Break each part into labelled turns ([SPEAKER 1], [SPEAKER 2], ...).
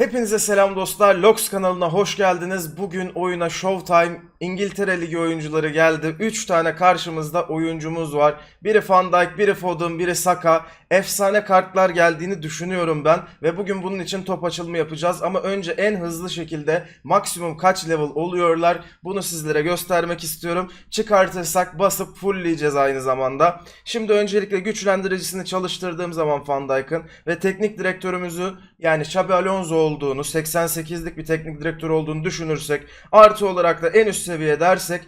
[SPEAKER 1] Hey Hepinize selam dostlar. Lox kanalına hoş geldiniz. Bugün oyuna Showtime İngiltere Ligi oyuncuları geldi. 3 tane karşımızda oyuncumuz var. Biri Van Dijk, biri Foden, biri Saka. Efsane kartlar geldiğini düşünüyorum ben. Ve bugün bunun için top açılımı yapacağız. Ama önce en hızlı şekilde maksimum kaç level oluyorlar bunu sizlere göstermek istiyorum. Çıkartırsak basıp fullleyeceğiz aynı zamanda. Şimdi öncelikle güçlendiricisini çalıştırdığım zaman Van Dijk'ın ve teknik direktörümüzü yani Xabi Alonso olduğunu 88'lik bir teknik direktör olduğunu düşünürsek artı olarak da en üst seviye dersek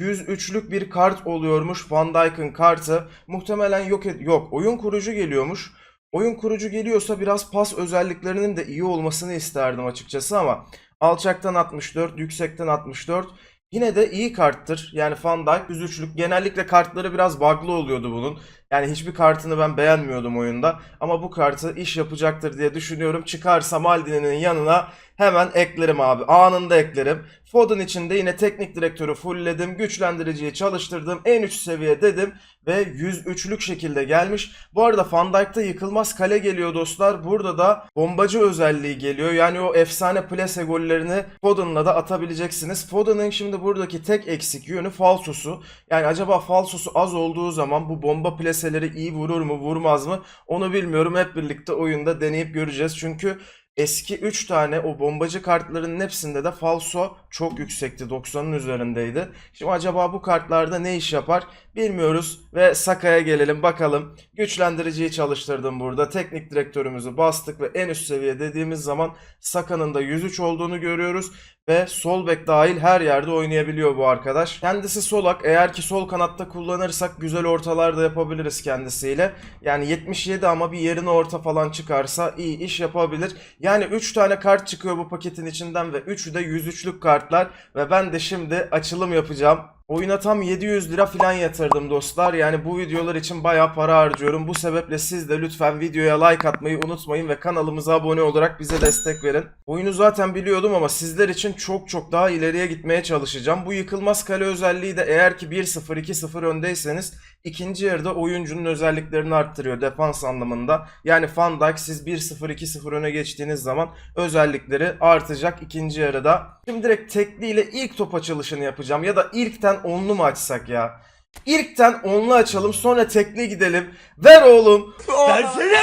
[SPEAKER 1] 103'lük bir kart oluyormuş Van Dijk'ın kartı. Muhtemelen yok yok oyun kurucu geliyormuş. Oyun kurucu geliyorsa biraz pas özelliklerinin de iyi olmasını isterdim açıkçası ama alçaktan 64, yüksekten 64 Yine de iyi karttır. Yani Van Dijk 103'lük. Genellikle kartları biraz bug'lı oluyordu bunun. Yani hiçbir kartını ben beğenmiyordum oyunda. Ama bu kartı iş yapacaktır diye düşünüyorum. Çıkarsa Maldini'nin yanına hemen eklerim abi. Anında eklerim. Foden için de yine teknik direktörü fullledim. Güçlendiriciyi çalıştırdım. En üst seviye dedim. Ve 103'lük şekilde gelmiş. Bu arada Van Dijk'ta yıkılmaz kale geliyor dostlar. Burada da bombacı özelliği geliyor. Yani o efsane plase gollerini Foden'la da atabileceksiniz. Foden'ın şimdi buradaki tek eksik yönü falsosu. Yani acaba falsosu az olduğu zaman bu bomba plaseleri iyi vurur mu vurmaz mı onu bilmiyorum. Hep birlikte oyunda deneyip göreceğiz. Çünkü eski 3 tane o bombacı kartlarının hepsinde de falso çok yüksekti. 90'ın üzerindeydi. Şimdi acaba bu kartlarda ne iş yapar bilmiyoruz. Ve Saka'ya gelelim bakalım. Güçlendiriciyi çalıştırdım burada. Teknik direktörümüzü bastık ve en üst seviye dediğimiz zaman Saka'nın da 103 olduğunu görüyoruz. Ve sol bek dahil her yerde oynayabiliyor bu arkadaş. Kendisi solak. Eğer ki sol kanatta kullanırsak güzel ortalar da yapabiliriz kendisiyle. Yani 77 ama bir yerine orta falan çıkarsa iyi iş yapabilir. Yani 3 tane kart çıkıyor bu paketin içinden ve 3'ü de 103'lük kartlar. Ve ben de şimdi açılım yapacağım. Oyuna tam 700 lira falan yatırdım dostlar. Yani bu videolar için bayağı para harcıyorum. Bu sebeple siz de lütfen videoya like atmayı unutmayın ve kanalımıza abone olarak bize destek verin. Oyunu zaten biliyordum ama sizler için çok çok daha ileriye gitmeye çalışacağım. Bu yıkılmaz kale özelliği de eğer ki 1-0 2-0 öndeyseniz ikinci yarıda oyuncunun özelliklerini arttırıyor defans anlamında. Yani Van Dijk siz 1-0 2-0 öne geçtiğiniz zaman özellikleri artacak ikinci yarıda. Şimdi direkt tekliyle ilk top açılışını yapacağım ya da ilkten onlu mu açsak ya? İlkten onlu açalım sonra tekli gidelim. Ver oğlum.
[SPEAKER 2] Versene!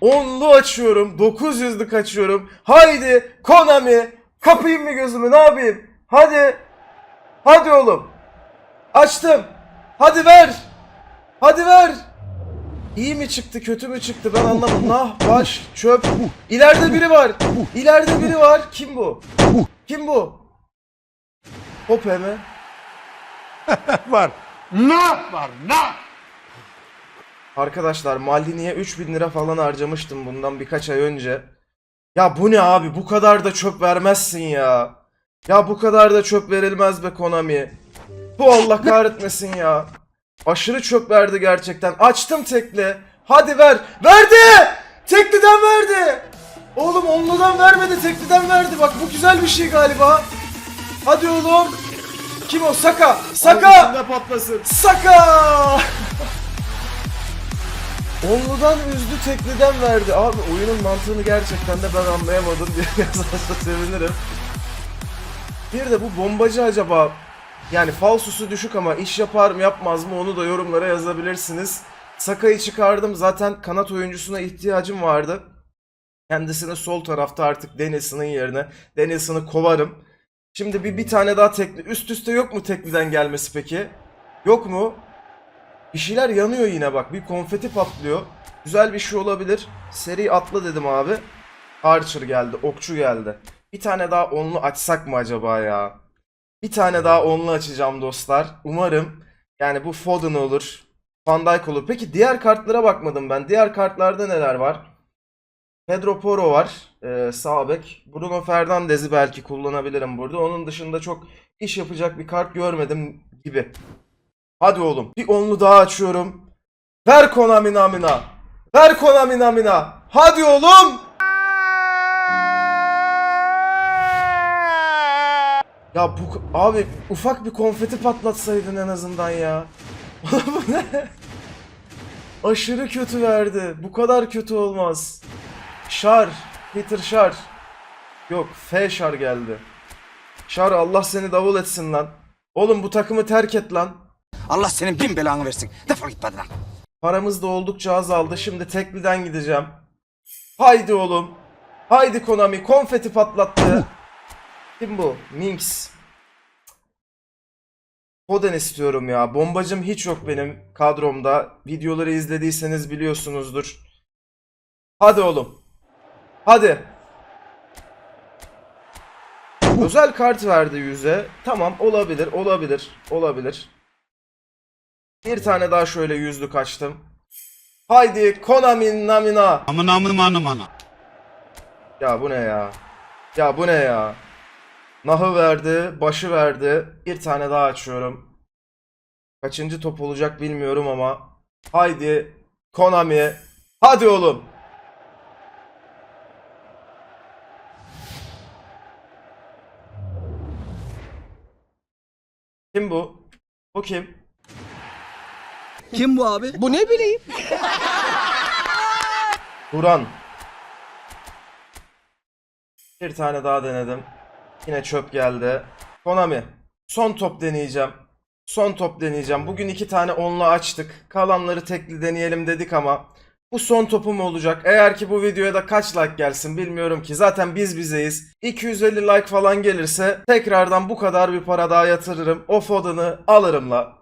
[SPEAKER 1] Onlu açıyorum. 900'lük açıyorum. Haydi Konami. Kapayım mı gözümü ne yapayım? Hadi. Hadi oğlum. Açtım. Hadi ver. Hadi ver. İyi mi çıktı kötü mü çıktı ben anlamadım. Nah baş çöp. İleride biri var. İleride biri var. Kim bu? Kim bu? Hope mi?
[SPEAKER 2] Var. Ne var? Ne?
[SPEAKER 1] Arkadaşlar Maldini'ye 3000 lira falan harcamıştım bundan birkaç ay önce. Ya bu ne abi? Bu kadar da çöp vermezsin ya. Ya bu kadar da çöp verilmez be Konami. Bu Allah kahretmesin ya. Aşırı çöp verdi gerçekten. Açtım tekli. Hadi ver. Verdi! Tekliden verdi. Oğlum onludan vermedi tekliden verdi. Bak bu güzel bir şey galiba. Hadi oğlum. Kim o? Saka. Saka.
[SPEAKER 2] patlasın.
[SPEAKER 1] Saka! Onludan üzdü tekliden verdi. Abi oyunun mantığını gerçekten de ben anlayamadım diye yazarsa sevinirim. Bir de bu bombacı acaba yani falsosu düşük ama iş yapar mı yapmaz mı onu da yorumlara yazabilirsiniz. Saka'yı çıkardım zaten kanat oyuncusuna ihtiyacım vardı. Kendisini sol tarafta artık Dennison'ın yerine Dennison'ı kovarım. Şimdi bir, bir tane daha tekli üst üste yok mu tekliden gelmesi peki? Yok mu? Bir şeyler yanıyor yine bak. Bir konfeti patlıyor. Güzel bir şey olabilir. Seri atla dedim abi. Archer geldi. Okçu geldi. Bir tane daha onlu açsak mı acaba ya? Bir tane daha onlu açacağım dostlar. Umarım yani bu Foden olur. Van Dijk olur. Peki diğer kartlara bakmadım ben. Diğer kartlarda neler var? Pedro Porro var. Ee, sağ bek. Bruno Fernandes'i belki kullanabilirim burada. Onun dışında çok iş yapacak bir kart görmedim gibi. Hadi oğlum. Bir onlu daha açıyorum. Ver Konami namina. Ver Konami namina. Hadi oğlum. Ya bu abi ufak bir konfeti patlatsaydın en azından ya. Bu ne? Aşırı kötü verdi. Bu kadar kötü olmaz. Şar. Peter Şar. Yok F Şar geldi. Şar Allah seni davul etsin lan. Oğlum bu takımı terk et lan.
[SPEAKER 3] Allah senin bin belanı versin. Defol git badına.
[SPEAKER 1] Paramız da oldukça azaldı. Şimdi tekliden gideceğim. Haydi oğlum. Haydi Konami. Konfeti patlattı. Kim bu? Minx. Foden istiyorum ya. Bombacım hiç yok benim kadromda. Videoları izlediyseniz biliyorsunuzdur. Hadi oğlum. Hadi. Özel kart verdi yüze. Tamam olabilir, olabilir, olabilir. Bir tane daha şöyle yüzlük açtım. Haydi Konami Namina.
[SPEAKER 2] Amın amın amın amın.
[SPEAKER 1] Ya bu ne ya? Ya bu ne ya? Nahı verdi, başı verdi. Bir tane daha açıyorum. Kaçıncı top olacak bilmiyorum ama. Haydi Konami. Hadi oğlum. Kim bu? Bu kim?
[SPEAKER 4] Kim bu abi?
[SPEAKER 3] Bu ne bileyim?
[SPEAKER 1] Duran. Bir tane daha denedim. Yine çöp geldi. Konami. Son top deneyeceğim. Son top deneyeceğim. Bugün iki tane onlu açtık. Kalanları tekli deneyelim dedik ama bu son topum olacak. Eğer ki bu videoya da kaç like gelsin bilmiyorum ki. Zaten biz bizeyiz. 250 like falan gelirse tekrardan bu kadar bir para daha yatırırım. O Foden'ı alırım la.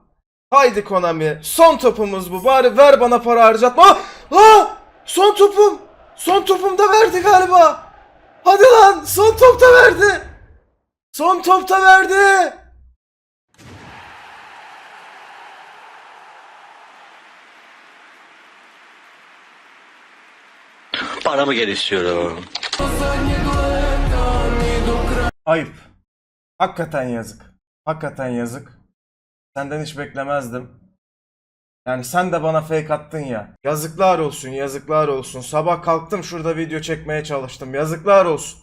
[SPEAKER 1] Haydi Konami. Son topumuz bu. Bari ver bana para harcatma. Ah! Ah! Son topum. Son topum da verdi galiba. Hadi lan. Son top da verdi. Son top da verdi.
[SPEAKER 5] Paramı geri istiyorum.
[SPEAKER 1] Ayıp. Hakikaten yazık. Hakikaten yazık. Senden hiç beklemezdim. Yani sen de bana fake attın ya. Yazıklar olsun, yazıklar olsun. Sabah kalktım şurada video çekmeye çalıştım. Yazıklar olsun.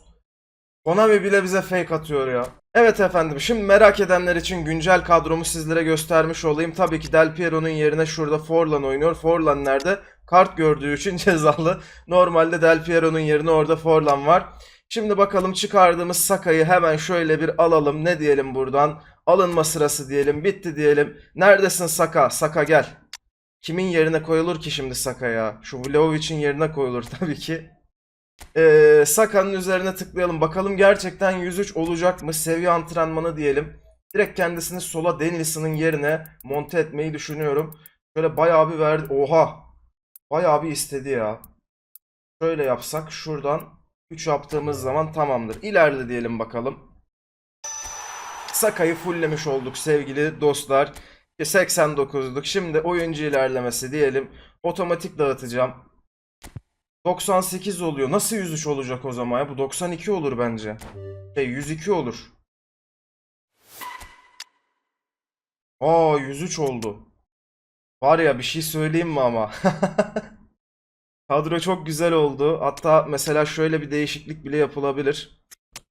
[SPEAKER 1] Konami bile bize fake atıyor ya. Evet efendim şimdi merak edenler için güncel kadromu sizlere göstermiş olayım. Tabii ki Del Piero'nun yerine şurada Forlan oynuyor. Forlan nerede? Kart gördüğü için cezalı. Normalde Del Piero'nun yerine orada Forlan var. Şimdi bakalım çıkardığımız Saka'yı hemen şöyle bir alalım. Ne diyelim buradan? Alınma sırası diyelim. Bitti diyelim. Neredesin Saka? Saka gel. Kimin yerine koyulur ki şimdi Saka ya? Şu Vlahovic'in yerine koyulur tabii ki. Ee, Saka'nın üzerine tıklayalım. Bakalım gerçekten 103 olacak mı? Seviye antrenmanı diyelim. Direkt kendisini sola Denilson'ın yerine monte etmeyi düşünüyorum. Şöyle bayağı bir verdi. Oha! Bayağı bir istedi ya. Şöyle yapsak şuradan 3 yaptığımız zaman tamamdır. İlerle diyelim bakalım. Saka'yı fulllemiş olduk sevgili dostlar. 89'luk. Şimdi oyuncu ilerlemesi diyelim. Otomatik dağıtacağım. 98 oluyor. Nasıl 103 olacak o zaman ya? Bu 92 olur bence. Şey 102 olur. Aa 103 oldu. Var ya bir şey söyleyeyim mi ama? Kadro çok güzel oldu. Hatta mesela şöyle bir değişiklik bile yapılabilir.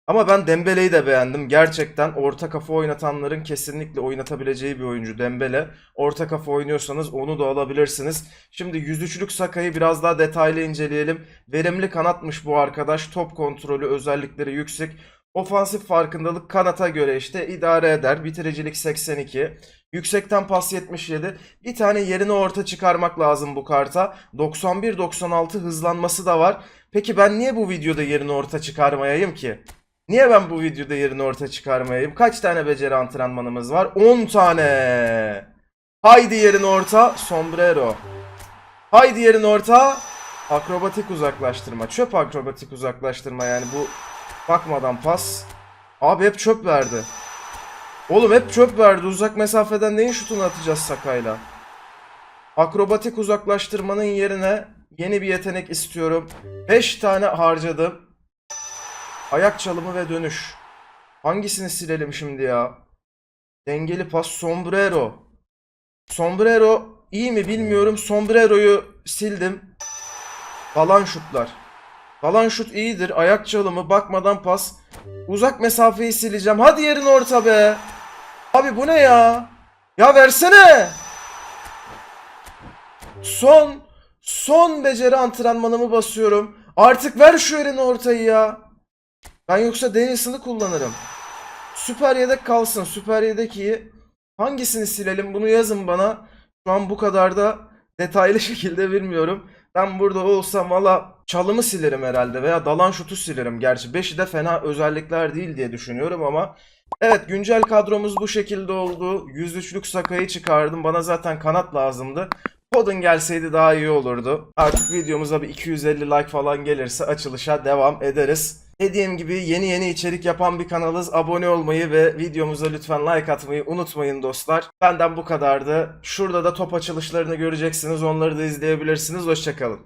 [SPEAKER 1] Ama ben Dembele'yi de beğendim. Gerçekten orta kafa oynatanların kesinlikle oynatabileceği bir oyuncu Dembele. Orta kafa oynuyorsanız onu da alabilirsiniz. Şimdi 103'lük Saka'yı biraz daha detaylı inceleyelim. Verimli kanatmış bu arkadaş. Top kontrolü özellikleri yüksek. Ofansif farkındalık kanata göre işte idare eder. Bitiricilik 82. Yüksekten pas 77. Bir tane yerine orta çıkarmak lazım bu karta. 91-96 hızlanması da var. Peki ben niye bu videoda yerine orta çıkarmayayım ki? Niye ben bu videoda yerini orta çıkarmayayım? Kaç tane beceri antrenmanımız var? 10 tane. Haydi yerin orta. Sombrero. Haydi yerin orta. Akrobatik uzaklaştırma. Çöp akrobatik uzaklaştırma yani bu bakmadan pas. Abi hep çöp verdi. Oğlum hep çöp verdi. Uzak mesafeden neyin şutunu atacağız Sakay'la? Akrobatik uzaklaştırmanın yerine yeni bir yetenek istiyorum. 5 tane harcadım. Ayak çalımı ve dönüş. Hangisini silelim şimdi ya? Dengeli pas sombrero. Sombrero iyi mi bilmiyorum. Sombrero'yu sildim. Balan şutlar. Balan şut iyidir. Ayak çalımı bakmadan pas. Uzak mesafeyi sileceğim. Hadi yerin orta be. Abi bu ne ya? Ya versene. Son son beceri antrenmanımı basıyorum. Artık ver şu yerini ortayı ya. Ben yoksa Deniz'ini kullanırım. Süper yedek kalsın. Süper yedek iyi. Hangisini silelim? Bunu yazın bana. Şu an bu kadar da detaylı şekilde bilmiyorum. Ben burada olsam valla çalımı silerim herhalde veya dalan şutu silerim. Gerçi 5'i de fena özellikler değil diye düşünüyorum ama Evet güncel kadromuz bu şekilde oldu. 103'lük Saka'yı çıkardım. Bana zaten kanat lazımdı. Podun gelseydi daha iyi olurdu. Artık videomuza bir 250 like falan gelirse açılışa devam ederiz. Dediğim gibi yeni yeni içerik yapan bir kanalız. Abone olmayı ve videomuza lütfen like atmayı unutmayın dostlar. Benden bu kadardı. Şurada da top açılışlarını göreceksiniz. Onları da izleyebilirsiniz. Hoşçakalın.